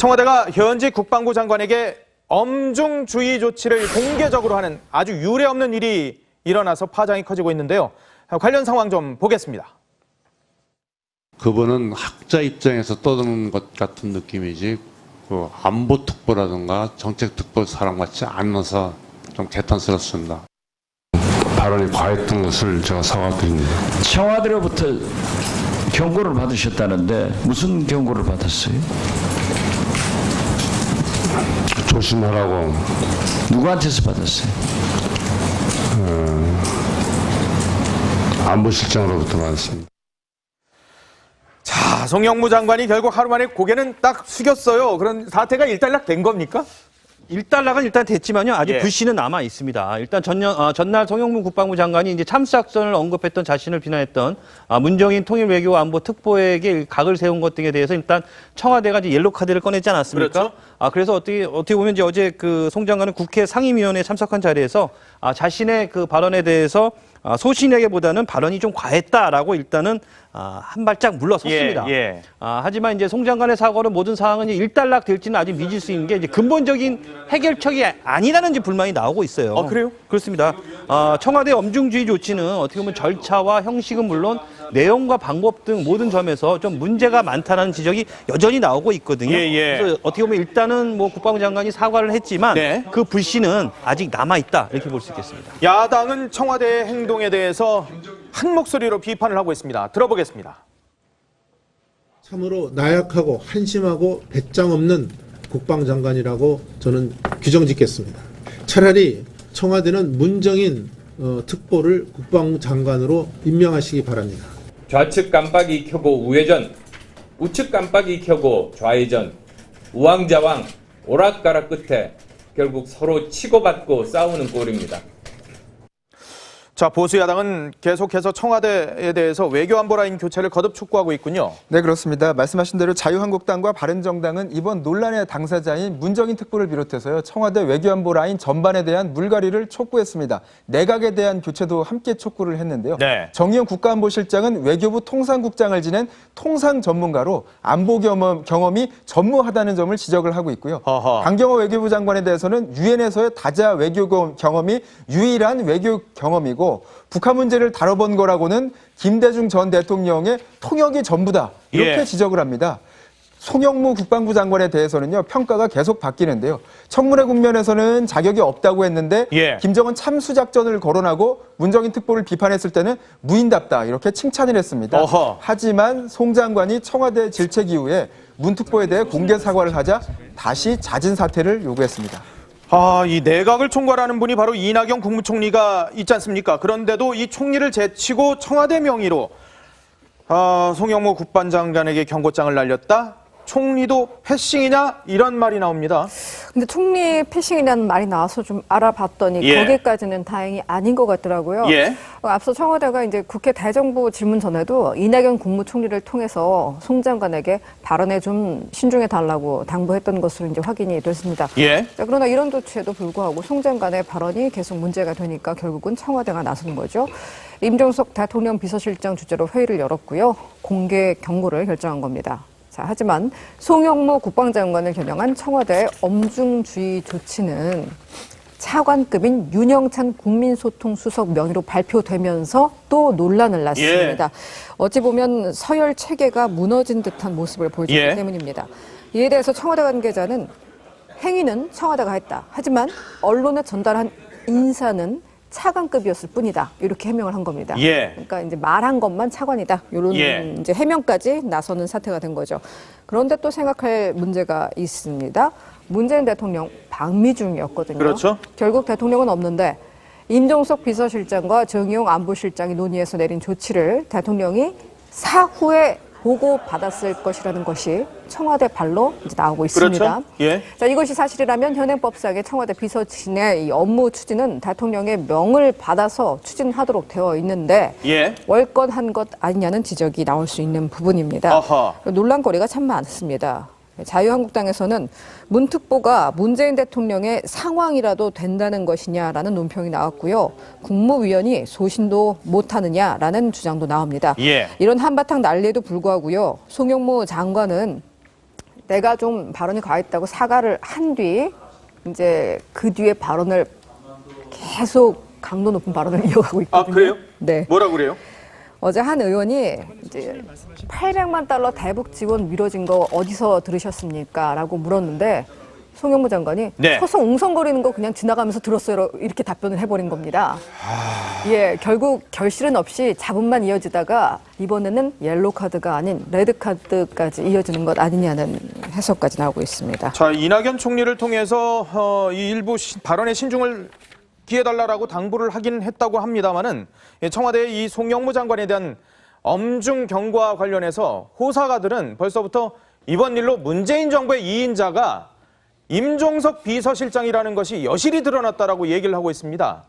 청와대가 현직 국방부 장관에게 엄중주의 조치를 공개적으로 하는 아주 유례없는 일이 일어나서 파장이 커지고 있는데요. 관련 상황 좀 보겠습니다. 그분은 학자 입장에서 떠드는 것 같은 느낌이지 그 안보 특보라든가 정책 특보 사람 같지 않아서 좀 개탄스럽습니다. 발언이 과했던 것을 제가 사과드립니다. 청와대로부터 경고를 받으셨다는데 무슨 경고를 받았어요? 조심하라고 누구한테서 받았어요? 안보실장으로부터 받았습니다. 자, 송영무 장관이 결국 하루 만에 고개는 딱 숙였어요. 그런 사태가 일단락 된 겁니까? 일단락은 일단 됐지만요. 아직 예. 불씨는 남아 있습니다. 일단 전년, 어, 전날 송영문 국방부 장관이 이제 참수 작전을 언급했던 자신을 비난했던 아, 문정인 통일 외교 안보 특보에게 각을 세운 것 등에 대해서 일단 청와대가 이제 옐로 카드를 꺼냈지 않았습니까? 그렇죠. 아, 그래서 어떻게, 어떻게 보면 이제 어제 그 송 장관은 국회 상임위원회에 참석한 자리에서 아, 자신의 그 발언에 대해서 아, 소신에게보다는 발언이 좀 과했다라고 일단은 아, 한 발짝 물러섰습니다. 예, 예. 아, 하지만 이제 송 장관의 사과로 모든 상황은 일단락 될지는 아직 미질 수 있는 게 이제 근본적인 해결책이 아니라는 이제 불만이 나오고 있어요. 아, 그래요? 그렇습니다. 아, 청와대 엄중주의 조치는 어떻게 보면 절차와 형식은 물론 내용과 방법 등 모든 점에서 좀 문제가 많다는 지적이 여전히 나오고 있거든요. 예, 예. 그래서 어떻게 보면 일단은 뭐 국방부 장관이 사과를 했지만 네. 그 불씨는 아직 남아 있다 이렇게 볼 수 있겠습니다. 야당은 청와대의 행동에 대해서 한 목소리로 비판을 하고 있습니다. 들어보겠습니다. 참으로 나약하고 한심하고 배짱 없는 국방장관이라고 저는 규정짓겠습니다. 차라리 청와대는 문정인 어, 특보를 국방장관으로 임명하시기 바랍니다. 좌측 깜빡이 켜고 우회전, 우측 깜빡이 켜고 좌회전, 우왕좌왕, 오락가락 끝에 결국 서로 치고받고 싸우는 꼴입니다. 자, 보수 야당은 계속해서 청와대에 대해서 외교 안보 라인 교체를 거듭 촉구하고 있군요. 네 그렇습니다. 말씀하신 대로 자유한국당과 바른정당은 이번 논란의 당사자인 문정인 특보를 비롯해서요 청와대 외교 안보 라인 전반에 대한 물갈이를 촉구했습니다. 내각에 대한 교체도 함께 촉구를 했는데요. 네. 정의용 국가안보실장은 외교부 통상국장을 지낸 통상 전문가로 안보 경험, 경험이 전무하다는 점을 지적을 하고 있고요. 어허. 강경호 외교부 장관에 대해서는 유엔에서의 다자 외교 경- 경험이 유일한 외교 경험이고 북한 문제를 다뤄본 거라고는 김대중 전 대통령의 통역이 전부다 이렇게 예. 지적을 합니다. 송영무 국방부 장관에 대해서는요 평가가 계속 바뀌는데요. 청문회 국면에서는 자격이 없다고 했는데 예. 김정은 참수 작전을 거론하고 문정인 특보를 비판했을 때는 무인답다 이렇게 칭찬을 했습니다. 어허. 하지만 송 장관이 청와대 질책 이후에 문 특보에 대해 공개 사과를 하자 다시 잦은 사퇴를 요구했습니다. 아, 이 내각을 총괄하는 분이 바로 이낙연 국무총리가 있지 않습니까? 그런데도 이 총리를 제치고 청와대 명의로 아, 송영무 국방장관에게 경고장을 날렸다? 총리도 패싱이냐? 이런 말이 나옵니다. 근데 총리 패싱이라는 말이 나와서 좀 알아봤더니 예. 거기까지는 다행히 아닌 것 같더라고요. 예. 어, 앞서 청와대가 이제 국회 대정부 질문 전에도 이낙연 국무총리를 통해서 송 장관에게 발언에 좀 신중해 달라고 당부했던 것으로 이제 확인이 됐습니다. 예. 자, 그러나 이런 조치에도 불구하고 송 장관의 발언이 계속 문제가 되니까 결국은 청와대가 나선 거죠. 임종석 대통령 비서실장 주재로 회의를 열었고요. 공개 경고를 결정한 겁니다. 자, 하지만 송영무 국방장관을 겨냥한 청와대의 엄중주의 조치는 차관급인 윤영찬 국민소통수석 명의로 발표되면서 또 논란을 낳습니다. 어찌 보면 서열 체계가 무너진 듯한 모습을 보여주기 예. 때문입니다. 이에 대해서 청와대 관계자는 행위는 청와대가 했다. 하지만 언론에 전달한 인사는 차관급이었을 뿐이다. 이렇게 해명을 한 겁니다. 예. 그러니까 이제 말한 것만 차관이다. 이런 예. 이제 해명까지 나서는 사태가 된 거죠. 그런데 또 생각할 문제가 있습니다. 문재인 대통령 방미 중이었거든요. 그렇죠. 결국 대통령은 없는데 임종석 비서실장과 정의용 안보실장이 논의해서 내린 조치를 대통령이 사후에 보고 받았을 것이라는 것이 청와대 발로 이제 나오고 있습니다. 그렇죠. 예. 자, 이것이 사실이라면 현행법상의 청와대 비서진의 이 업무 추진은 대통령의 명을 받아서 추진하도록 되어 있는데 예. 월권한 것 아니냐는 지적이 나올 수 있는 부분입니다. 아하. 논란거리가 참 많습니다. 자유한국당에서는 문특보가 문재인 대통령의 상황이라도 된다는 것이냐라는 논평이 나왔고요. 국무위원이 소신도 못하느냐라는 주장도 나옵니다. 예. 이런 한바탕 난리에도 불구하고요. 송영무 장관은 내가 좀 발언이 과했다고 사과를 한 뒤 이제 그 뒤에 발언을 계속 강도 높은 발언을 이어가고 아, 있거든요. 그래요? 네. 뭐라 그래요? 어제 한 의원이 이제 800만 달러 대북 지원 미뤄진 거 어디서 들으셨습니까? 라고 물었는데 송영무 장관이 네. 서서 웅성거리는 거 그냥 지나가면서 들었어요. 이렇게 답변을 해버린 겁니다. 예, 결국 결실은 없이 잡음만 이어지다가 이번에는 옐로 카드가 아닌 레드 카드까지 이어지는 것 아니냐는 해석까지 나오고 있습니다. 자, 이낙연 총리를 통해서 어, 이 일부 시- 발언의 신중을 기해달라고 당부를 하긴 했다고 합니다만은 청와대의 이 송영무 장관에 대한 엄중 경고와 관련해서 호사가들은 벌써부터 이번 일로 문재인 정부의 이인자가 임종석 비서실장이라는 것이 여실히 드러났다라고 얘기를 하고 있습니다.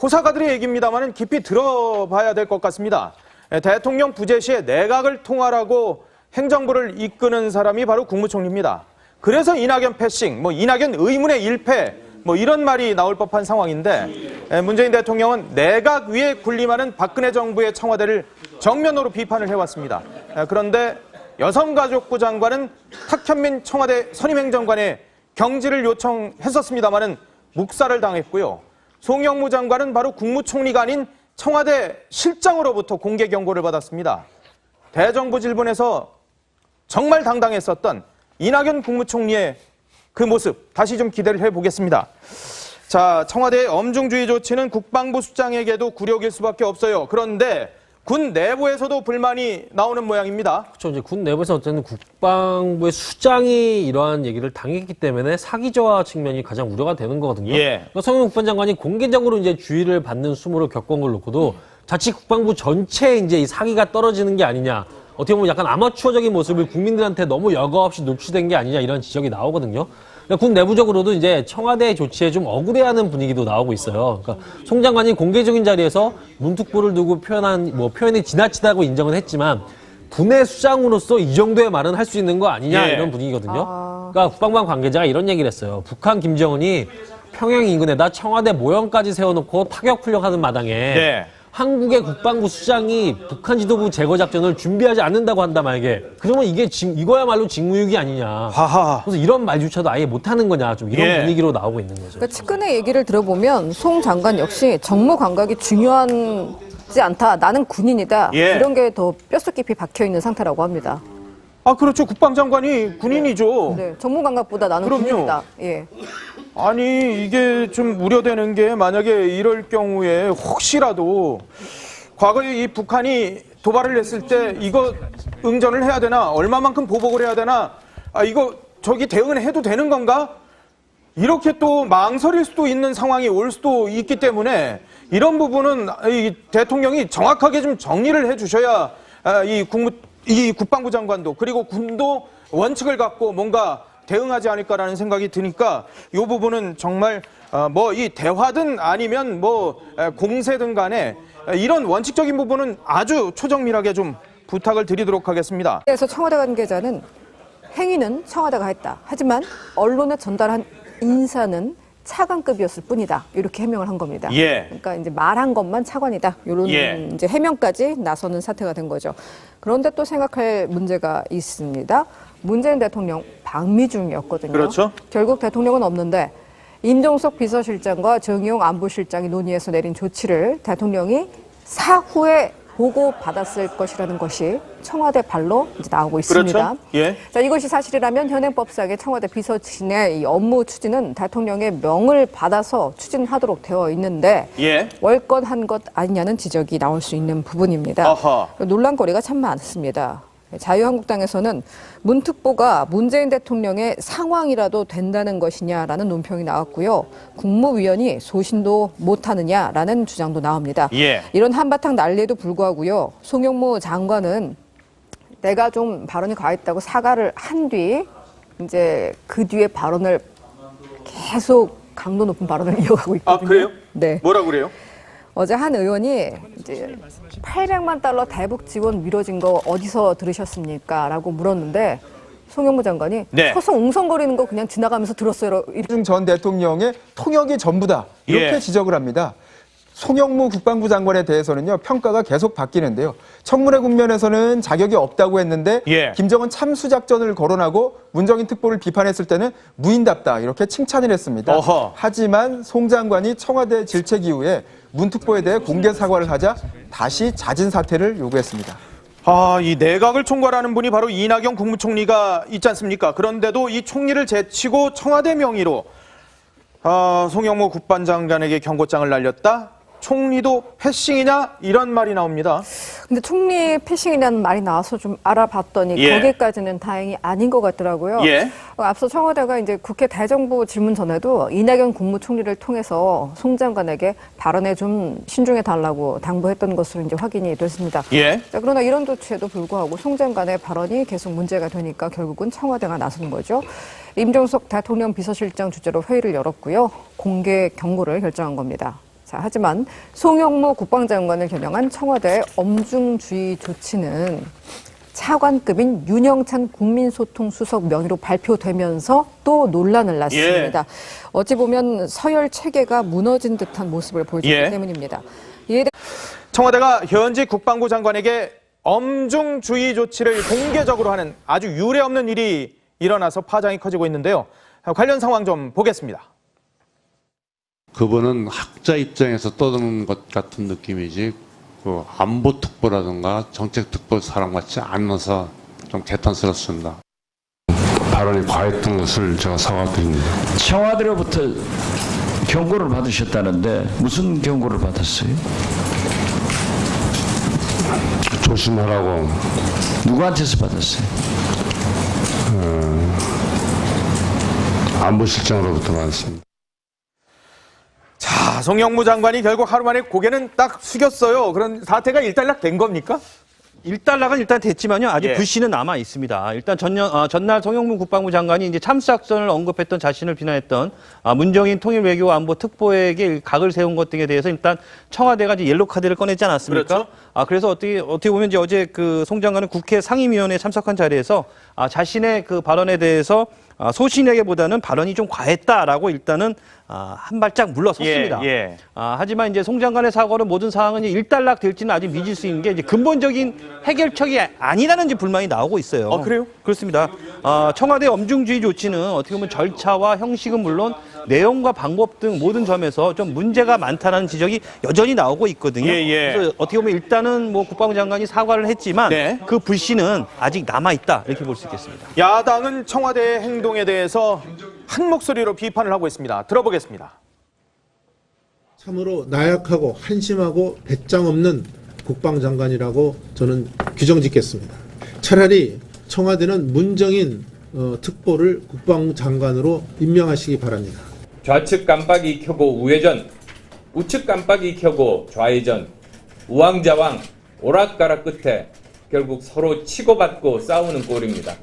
호사가들의 얘기입니다만은 깊이 들어봐야 될 것 같습니다. 예, 대통령 부재 시에 내각을 통할하고 행정부를 이끄는 사람이 바로 국무총리입니다. 그래서 이낙연 패싱, 뭐 이낙연 의문의 일패, 뭐 이런 말이 나올 법한 상황인데 예, 문재인 대통령은 내각 위에 군림하는 박근혜 정부의 청와대를 정면으로 비판을 해왔습니다. 예, 그런데 여성가족부 장관은 탁현민 청와대 선임행정관의 경질을 요청했었습니다마는 묵살을 당했고요. 송영무 장관은 바로 국무총리가 아닌 청와대 실장으로부터 공개 경고를 받았습니다. 대정부 질문에서 정말 당당했었던 이낙연 국무총리의 그 모습 다시 좀 기대를 해보겠습니다. 자, 청와대의 엄중주의 조치는 국방부 수장에게도 굴욕일 수밖에 없어요. 그런데 군 내부에서도 불만이 나오는 모양입니다. 그렇죠. 이제 군 내부에서 어쨌든 국방부의 수장이 이러한 얘기를 당했기 때문에 사기저하 측면이 가장 우려가 되는 거거든요. 예. 그러니까 성영 국방장관이 공개적으로 이제 주의를 받는 수모를 겪은 걸 놓고도 자칫 국방부 전체에 이제 이 사기가 떨어지는 게 아니냐. 어떻게 보면 약간 아마추어적인 모습을 국민들한테 너무 여과 없이 노출된 게 아니냐 이런 지적이 나오거든요. 그러니까 군 내부적으로도 이제 청와대 조치에 좀 억울해하는 분위기도 나오고 있어요. 그러니까 송 장관이 공개적인 자리에서 문특보를 두고 표현한 뭐 표현이 지나치다고 인정은 했지만 군의 수장으로서 이 정도의 말은 할 수 있는 거 아니냐 예. 이런 분위기거든요. 그러니까 국방부 관계자가 이런 얘기를 했어요. 북한 김정은이 평양 인근에다 청와대 모형까지 세워놓고 타격 훈련하는 마당에 네. 한국의 국방부 수장이 북한 지도부 제거 작전을 준비하지 않는다고 한다 만약에 그러면 이게 직- 이거야말로 직무유기 아니냐. 하하. 그래서 이런 말조차도 아예 못하는 거냐 좀 이런 예. 분위기로 나오고 있는 거죠. 그러니까 측근의 얘기를 들어보면 송 장관 역시 정무 감각이 중요하지 않다. 나는 군인이다. 예. 이런 게 더 뼛속 깊이 박혀 있는 상태라고 합니다. 아, 그렇죠. 국방장관이 군인이죠. 네, 정무 감각보다 나는 그럼요. 군인이다. 예. 아니 이게 좀 우려되는 게 만약에 이럴 경우에 혹시라도 과거에 이 북한이 도발을 했을 때 이거 응전을 해야 되나 얼마만큼 보복을 해야 되나 아 이거 저기 대응을 해도 되는 건가? 이렇게 또 망설일 수도 있는 상황이 올 수도 있기 때문에 이런 부분은 이 대통령이 정확하게 좀 정리를 해주셔야 아, 이 국무 이 국방부 장관도 그리고 군도 원칙을 갖고 뭔가 대응하지 않을까라는 생각이 드니까 이 부분은 정말 뭐 이 대화든 아니면 뭐 에, 공세든 간에 이런 원칙적인 부분은 아주 초정밀하게 좀 부탁을 드리도록 하겠습니다. 그래서 청와대 관계자는 행위는 청와대가 했다. 하지만 언론에 전달한 인사는 차관급이었을 뿐이다. 이렇게 해명을 한 겁니다. 예. 그러니까 이제 말한 것만 차관이다. 이런 예. 이제 해명까지 나서는 사태가 된 거죠. 그런데 또 생각할 문제가 있습니다. 문재인 대통령 방미 중이었거든요. 그렇죠. 결국 대통령은 없는데 임종석 비서실장과 정의용 안보실장이 논의해서 내린 조치를 대통령이 사후에 보고 받았을 것이라는 것이 청와대 발로 이제 나오고 있습니다. 그렇죠. 예. 자, 이것이 사실이라면 현행법상의 청와대 비서진의 이 업무 추진은 대통령의 명을 받아서 추진하도록 되어 있는데 예. 월권한 것 아니냐는 지적이 나올 수 있는 부분입니다. 아하. 논란거리가 참 많습니다. 자유한국당에서는 문특보가 문재인 대통령의 상황이라도 된다는 것이냐라는 논평이 나왔고요. 국무위원이 소신도 못하느냐라는 주장도 나옵니다. 예. 이런 한바탕 난리에도 불구하고요. 송영무 장관은 내가 좀 발언이 과했다고 사과를 한 뒤 이제 그 뒤에 발언을 계속 강도 높은 발언을 이어가고 있거든요. 아 그래요? 네. 뭐라 그래요? 어제 한 의원이 이제 800만 달러 대북 지원 미뤄진 거 어디서 들으셨습니까? 라고 물었는데 송영무 장관이 네. 서서 웅성거리는 거 그냥 지나가면서 들었어요. 이렇게 전 대통령의 통역이 전부다 이렇게 예. 지적을 합니다. 송영무 국방부 장관에 대해서는요 평가가 계속 바뀌는데요. 청문회 국면에서는 자격이 없다고 했는데 예. 김정은 참수 작전을 거론하고 문정인 특보를 비판했을 때는 무인답다 이렇게 칭찬을 했습니다. 어허. 하지만 송 장관이 청와대 질책 이후에 문 특보에 대해 공개 사과를 하자 다시 잦은 사퇴를 요구했습니다. 아, 이 내각을 총괄하는 분이 바로 이낙연 국무총리가 있지 않습니까? 그런데도 이 총리를 제치고 청와대 명의로 아, 송영무 국방장관에게 경고장을 날렸다. 총리도 패싱이냐 이런 말이 나옵니다. 근데 총리 패싱이라는 말이 나와서 좀 알아봤더니 예. 거기까지는 다행히 아닌 것 같더라고요. 예. 어, 앞서 청와대가 이제 국회 대정부 질문 전에도 이낙연 국무총리를 통해서 송 장관에게 발언에 좀 신중해 달라고 당부했던 것으로 이제 확인이 됐습니다. 예. 자, 그러나 이런 조치에도 불구하고 송 장관의 발언이 계속 문제가 되니까 결국은 청와대가 나선 거죠. 임종석 대통령 비서실장 주재로 회의를 열었고요. 공개 경고를 결정한 겁니다. 자, 하지만 송영무 국방장관을 겨냥한 청와대의 엄중주의 조치는 차관급인 윤영찬 국민소통수석 명의로 발표되면서 또 논란을 낳습니다. 어찌 보면 서열 체계가 무너진 듯한 모습을 보여주기 예. 때문입니다. 이에 대해 청와대가 현직 국방부 장관에게 엄중주의 조치를 공개적으로 하는 아주 유례 없는 일이 일어나서 파장이 커지고 있는데요. 관련 상황 좀 보겠습니다. 그분은 학자 입장에서 떠드는 것 같은 느낌이지 그 안보 특보라든가 정책 특보 사람 같지 않아서 좀 개탄스럽습니다. 발언이 과했던 것을 제가 사과드립니다. 청와대로부터 경고를 받으셨다는데 무슨 경고를 받았어요? 조심하라고 누구한테서 받았어요? 안보실장으로부터 받았습니다. 자, 송영무 장관이 결국 하루 만에 고개는 딱 숙였어요. 그런 사태가 일단락 된 겁니까? 일단락은 일단 됐지만요. 아직 예. 불씨는 남아 있습니다. 일단 전년, 어, 전날 송영문 국방부 장관이 이제 참수작전을 언급했던 자신을 비난했던 아, 문정인 통일외교안보 특보에게 각을 세운 것 등에 대해서 일단 청와대가 이제 옐로 카드를 꺼내지 않았습니까? 그렇죠. 아, 그래서 어떻게, 어떻게 보면 이제 어제 그 송 장관은 국회 상임위원회에 참석한 자리에서 아, 자신의 그 발언에 대해서 아, 소신에게보다는 발언이 좀 과했다라고 일단은 아, 한 발짝 물러섰습니다. 예, 예. 아, 하지만 이제 송 장관의 사과로 모든 상황은 이제 일단락 될지는 아직 미질 수 있는 게 이제 근본적인 해결책이 아니라는 이제 불만이 나오고 있어요. 아, 그래요? 그렇습니다. 아, 청와대 엄중주의 조치는 어떻게 보면 절차와 형식은 물론 내용과 방법 등 모든 점에서 좀 문제가 많다는 지적이 여전히 나오고 있거든요. 예, 예. 그래서 어떻게 보면 일단은 뭐 국방부 장관이 사과를 했지만 네. 그 불씨는 아직 남아 있다 이렇게 볼 수 있겠습니다. 야당은 청와대의 행동에 대해서 한 목소리로 비판을 하고 있습니다. 들어보겠습니다. 참으로 나약하고 한심하고 배짱 없는 국방장관이라고 저는 규정짓겠습니다. 차라리 청와대는 문정인 어, 특보를 국방장관으로 임명하시기 바랍니다. 좌측 깜빡이 켜고 우회전, 우측 깜빡이 켜고 좌회전, 우왕좌왕, 오락가락 끝에 결국 서로 치고받고 싸우는 꼴입니다.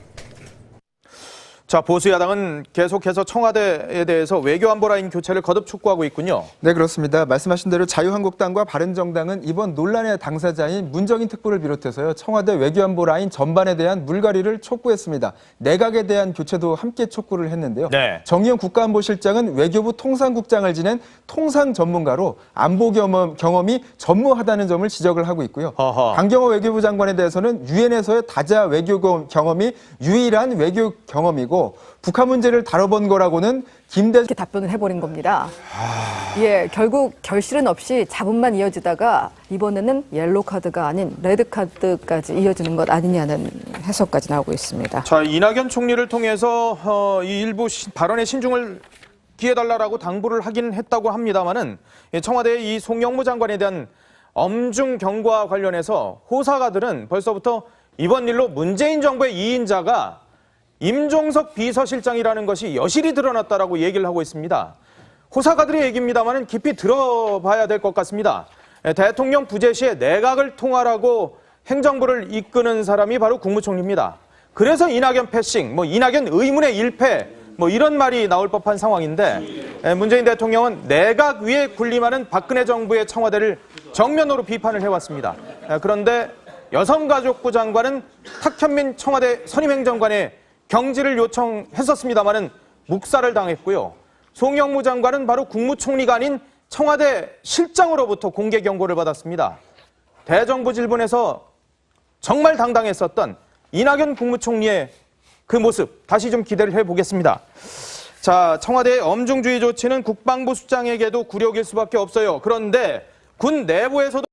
자, 보수 야당은 계속해서 청와대에 대해서 외교 안보 라인 교체를 거듭 촉구하고 있군요. 네 그렇습니다. 말씀하신 대로 자유한국당과 바른정당은 이번 논란의 당사자인 문정인 특보를 비롯해서요 청와대 외교 안보 라인 전반에 대한 물갈이를 촉구했습니다. 내각에 대한 교체도 함께 촉구를 했는데요. 네. 정의용 국가안보실장은 외교부 통상국장을 지낸 통상 전문가로 안보 경험, 경험이 전무하다는 점을 지적을 하고 있고요. 어허. 강경호 외교부 장관에 대해서는 유엔에서의 다자 외교 경험이 유일한 외교 경험이고 북한 문제를 다뤄본 거라고는 김대 이렇게 답변을 해버린 겁니다. 예, 결국 결실은 없이 잡음만 이어지다가 이번에는 옐로 카드가 아닌 레드 카드까지 이어지는 것 아니냐는 해석까지 나오고 있습니다. 자, 이낙연 총리를 통해서 어, 이 일부 시- 발언의 신중을 기해달라고 당부를 하긴 했다고 합니다만은 청와대의 이 송영무 장관에 대한 엄중 경고와 관련해서 호사가들은 벌써부터 이번 일로 문재인 정부의 2인자가 임종석 비서실장이라는 것이 여실히 드러났다라고 얘기를 하고 있습니다. 호사가들의 얘기입니다만은 깊이 들어봐야 될 것 같습니다. 에, 대통령 부재 시에 내각을 통할하고 행정부를 이끄는 사람이 바로 국무총리입니다. 그래서 이낙연 패싱, 뭐 이낙연 의문의 일패, 뭐 이런 말이 나올 법한 상황인데 에, 문재인 대통령은 내각 위에 군림하는 박근혜 정부의 청와대를 정면으로 비판을 해왔습니다. 에, 그런데 여성가족부 장관은 탁현민 청와대 선임행정관의 경질을 요청했었습니다마는 묵살을 당했고요. 송영무 장관은 바로 국무총리가 아닌 청와대 실장으로부터 공개 경고를 받았습니다. 대정부 질문에서 정말 당당했었던 이낙연 국무총리의 그 모습 다시 좀 기대를 해보겠습니다. 자, 청와대의 엄중주의 조치는 국방부 수장에게도 굴욕일 수밖에 없어요. 그런데 군 내부에서도